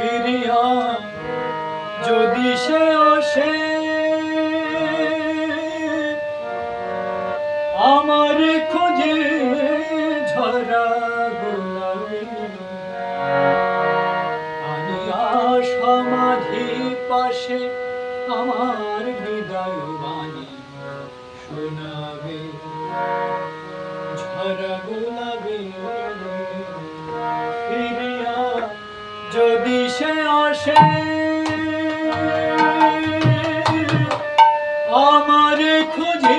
ফিরিয়া, যদি সে আসে, আমার খোঁজে ঝরা গোলাপি আনিয়া সমাধি পাশে আমার বিদায় বাণী। শোনাবে, ঝরা গোলাপি আসে। আমার খুঁজে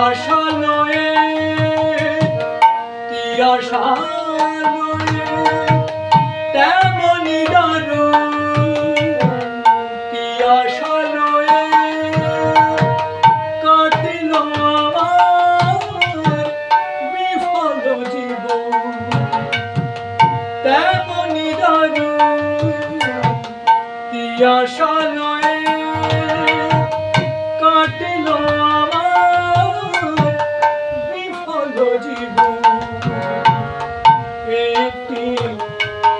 আশা নয়ে কি আশা তেমনি দারু কি আশা নয়ে কাটিল আমার বিফল জীবন। তেমনি দারু কি আশা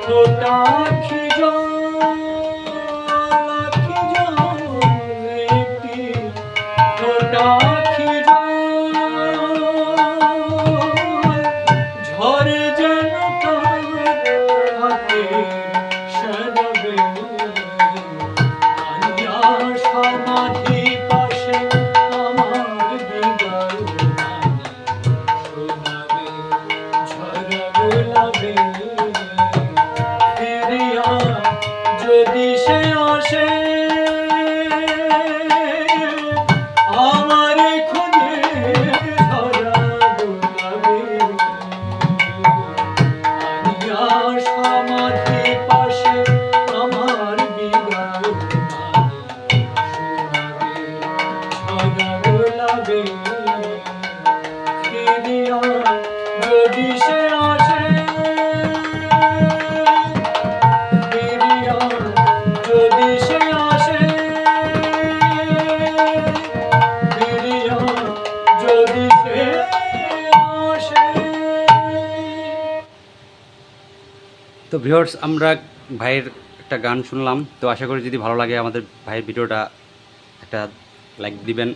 ছোট ভিওর্স আমরা ভাইয়ের একটা গান শুনলাম। তো আশা করি যদি ভালো লাগে আমাদের ভাইয়ের ভিডিওটা, একটা লাইক দিবেন।